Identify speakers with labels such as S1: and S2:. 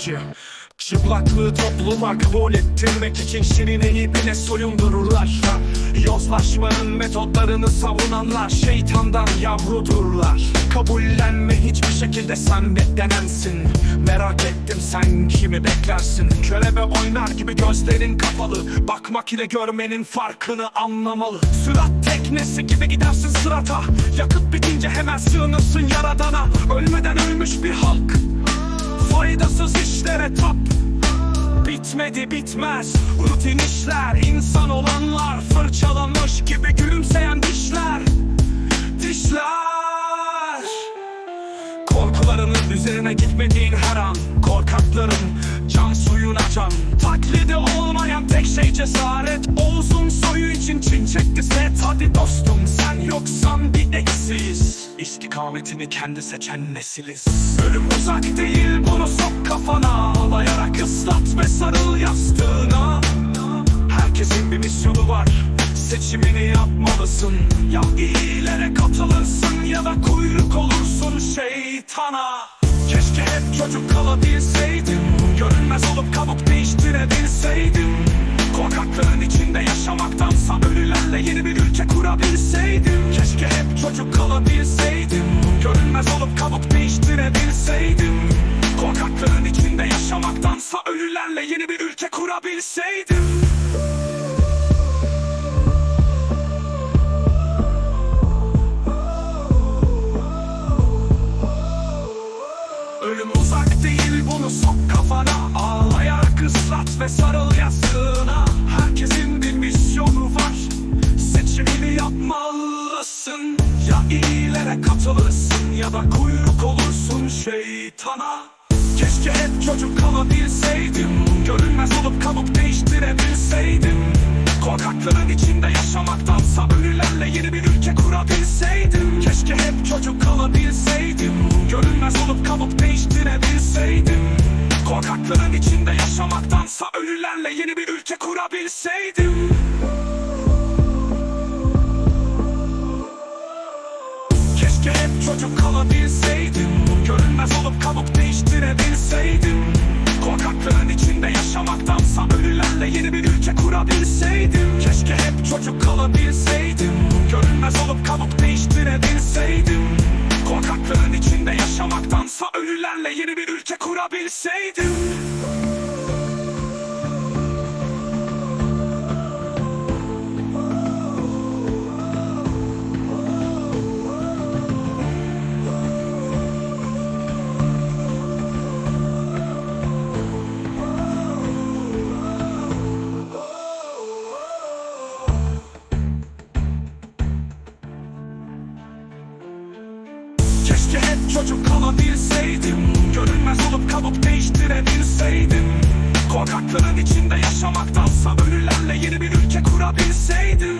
S1: gerçekçi Çıplaklığı topluma kabul ettirmek için şirineyi bile soyundururlar Yozlaşmanın metotlarını savunanlar şeytandan yavrudurlar. Kabullenme hiçbir şekilde sen beklenensin Merak ettim sen kimi beklersin. Körebe oynar gibi gözlerin kapalı. Bakmak ile görmenin farkını anlamalı. Sırat teknesi gibi gidersin sırata. Yakıt bitince hemen sığınırsın yaradana. Ölmeden ölmüş bir halk Faydasız işlere tap Bitmedi bitmez. Rutin işler insan olanlar Fırçalanmış gibi gülümseyen dişler. Dişler. Korkularının üzerine gitmediğin her an Korkakların can suyuna can. Taklidi olmayan şey cesaret. Oğuz'un soyu için çin çekti set Hadi dostum sen yoksan bir eksiz. İstikametini kendi seçen nesiliz. Ölüm uzak değil bunu sok kafana. Ağlayarak ıslat ve sarıl yastığına. Herkesin bir misyonu var Seçimini yapmalısın. Ya iyilere katılırsın ya da kuyruk olursun şeytana. Keşke hep çocuk kalabilseydim Görünmez olup kabuk Ölülerle yeni bir ülke kurabilseydim. Keşke hep çocuk kalabilseydim. Görünmez olup kabuk değiştirebilseydim. Korkaklığın içinde yaşamaktansa Ölülerle yeni bir ülke kurabilseydim. Ölüm uzak değil bunu sok kafana. Ağlayarak ıslat ve sarıl yastığına yapmalısın. Ya iyilere katılırsın ya da kuyruk olursun şeytana. Keşke hep çocuk kalabilseydim. Görünmez olup kabuk değiştirebilseydim. Korkakların içinde yaşamaktansa Ölülerle yeni bir ülke kurabilseydim. Keşke hep çocuk kalabilseydim. Görünmez olup kabuk değiştirebilseydim. Korkakların içinde yaşamaktansa Ölülerle yeni bir ülke kurabilseydim Görünmez olup kabuk değiştirebilseydim Korkakların içinde yaşamaktansa Ölülerle yeni bir ülke kurabilseydim. Keşke hep çocuk kalabilseydim Görünmez olup kabuk değiştirebilseydim. Korkakların içinde yaşamaktansa Ölülerle yeni bir ülke kurabilseydim Keşke hep çocuk kalabilseydim. Görünmez olup kabuk değiştirebilseydim. Korkakların içinde yaşamaktansa Ölülerle yeni bir ülke kurabilseydim